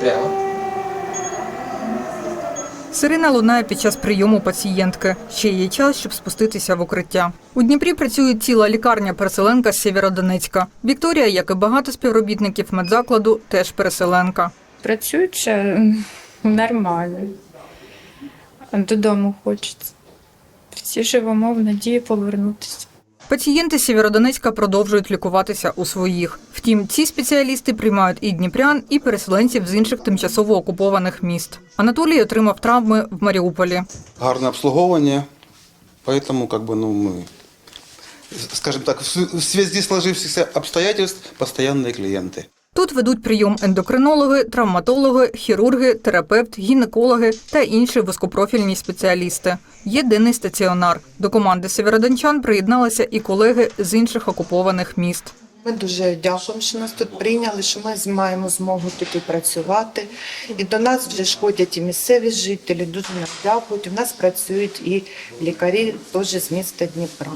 Прямо. Сирена лунає під час прийому пацієнтки. Ще є час, щоб спуститися в укриття. У Дніпрі працює ціла лікарня переселенка з Сєвєродонецька. Вікторія, як і багато співробітників медзакладу, теж переселенка. Працюючи м, нормально. Додому хочеться. Всі живемо в надії повернутися. Пацієнти Сєвєродонецька продовжують лікуватися у своїх. Втім, ці спеціалісти приймають і дніпрян, і переселенців з інших тимчасово окупованих міст. Анатолій отримав травми в Маріуполі. гарне обслуговування, поэтому как бы, ну, мы, скажем так, в св- в связи сложившихся обстоятельств постоянные клиенты. Тут ведуть прийом ендокринологи, травматологи, хірурги, терапевт, гінекологи та інші вузькопрофільні спеціалісти. Є денний стаціонар. До команди сєвєродончан приєдналися і колеги з інших окупованих міст. Ми дуже дякуємо, що нас тут прийняли, що ми маємо змогу тут і працювати. І до нас вже ж ходять і місцеві жителі, дуже нам дякують. У нас працюють і лікарі теж з міста Дніпра.